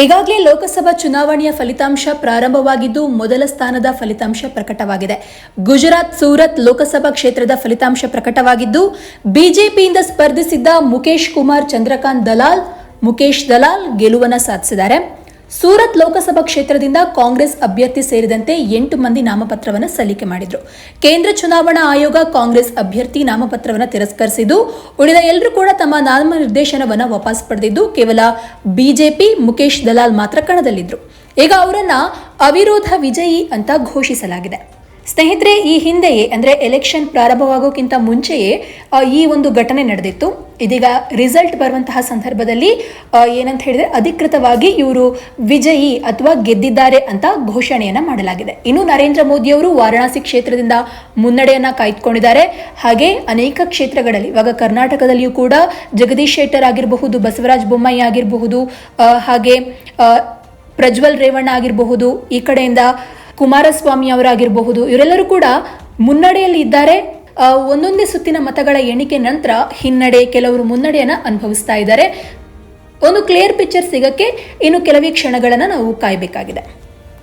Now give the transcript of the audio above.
ಈಗಾಗಲೇ ಲೋಕಸಭಾ ಚುನಾವಣೆಯ ಫಲಿತಾಂಶ ಪ್ರಾರಂಭವಾಗಿದ್ದು ಮೊದಲ ಸ್ಥಾನದ ಫಲಿತಾಂಶ ಪ್ರಕಟವಾಗಿದೆ. ಗುಜರಾತ್ ಸೂರತ್ ಲೋಕಸಭಾ ಕ್ಷೇತ್ರದ ಫಲಿತಾಂಶ ಪ್ರಕಟವಾಗಿದ್ದು ಬಿಜೆಪಿಯಿಂದ ಸ್ಪರ್ಧಿಸಿದ್ದ ಮುಖೇಶ್ ಕುಮಾರ್, ಚಂದ್ರಕಾಂತ್ ದಲಾಲ್ ಮುಖೇಶ್ ದಲಾಲ್ ಗೆಲುವನ್ನು ಸಾಧಿಸಿದ್ದಾರೆ. ಸೂರತ್ ಲೋಕಸಭಾ ಕ್ಷೇತ್ರದಿಂದ ಕಾಂಗ್ರೆಸ್ ಅಭ್ಯರ್ಥಿ ಸೇರಿದಂತೆ ಎಂಟು ಮಂದಿ ನಾಮಪತ್ರವನ್ನು ಸಲ್ಲಿಕೆ ಮಾಡಿದ್ರು. ಕೇಂದ್ರ ಚುನಾವಣಾ ಆಯೋಗ ಕಾಂಗ್ರೆಸ್ ಅಭ್ಯರ್ಥಿ ನಾಮಪತ್ರವನ್ನು ತಿರಸ್ಕರಿಸಿದ್ದು, ಉಳಿದ ಎಲ್ಲರೂ ಕೂಡ ತಮ್ಮ ನಾಮನಿರ್ದೇಶನವನ್ನು ವಾಪಸ್ ಪಡೆದಿದ್ದು, ಕೇವಲ ಬಿಜೆಪಿ ಮುಖೇಶ್ ದಲಾಲ್ ಮಾತ್ರ ಕಣದಲ್ಲಿದ್ರು. ಈಗ ಅವರನ್ನ ಅವಿರೋಧ ವಿಜಯಿ ಅಂತ ಘೋಷಿಸಲಾಗಿದೆ. ಸ್ನೇಹಿತರೆ, ಈ ಹಿಂದೆಯೇ, ಅಂದರೆ ಎಲೆಕ್ಷನ್ ಪ್ರಾರಂಭವಾಗೋಕ್ಕಿಂತ ಮುಂಚೆಯೇ ಈ ಒಂದು ಘಟನೆ ನಡೆದಿತ್ತು. ಇದೀಗ ರಿಸಲ್ಟ್ ಬರುವಂತಹ ಸಂದರ್ಭದಲ್ಲಿ ಏನಂತ ಹೇಳಿದ್ರೆ, ಅಧಿಕೃತವಾಗಿ ಇವರು ವಿಜಯಿ ಅಥವಾ ಗೆದ್ದಿದ್ದಾರೆ ಅಂತ ಘೋಷಣೆಯನ್ನ ಮಾಡಲಾಗಿದೆ. ಇನ್ನು ನರೇಂದ್ರ ಮೋದಿಯವರು ವಾರಣಾಸಿ ಕ್ಷೇತ್ರದಿಂದ ಮುನ್ನಡೆಯನ್ನ ಕಾಯ್ದುಕೊಂಡಿದ್ದಾರೆ. ಹಾಗೆ ಅನೇಕ ಕ್ಷೇತ್ರಗಳಲ್ಲಿ, ಇವಾಗ ಕರ್ನಾಟಕದಲ್ಲಿಯೂ ಕೂಡ ಜಗದೀಶ್ ಶೆಟ್ಟರ್ ಆಗಿರಬಹುದು, ಬಸವರಾಜ ಬೊಮ್ಮಾಯಿ ಆಗಿರಬಹುದು ಹಾಗೆ ಪ್ರಜ್ವಲ್ ರೇವಣ್ಣ ಆಗಿರಬಹುದು, ಈ ಕಡೆಯಿಂದ ಕುಮಾರಸ್ವಾಮಿ ಅವರಾಗಿರಬಹುದು. ಇವರೆಲ್ಲರೂ ಕೂಡ ಮುನ್ನಡೆಯಲ್ಲಿ ಇದ್ದಾರೆ. ಒಂದೊಂದೇ ಸುತ್ತಿನ ಮತಗಳ ಎಣಿಕೆ ನಂತರ ಹಿನ್ನಡೆ ಕೆಲವರು ಮುನ್ನಡೆಯನ್ನು ಅನುಭವಿಸ್ತಾ ಇದ್ದಾರೆ. ಒಂದು ಕ್ಲಿಯರ್ ಪಿಕ್ಚರ್ ಸಿಗಕ್ಕೆ ಇನ್ನು ಕೆಲವೇ ಕ್ಷಣಗಳನ್ನು ನಾವು ಕಾಯಬೇಕಾಗಿದೆ.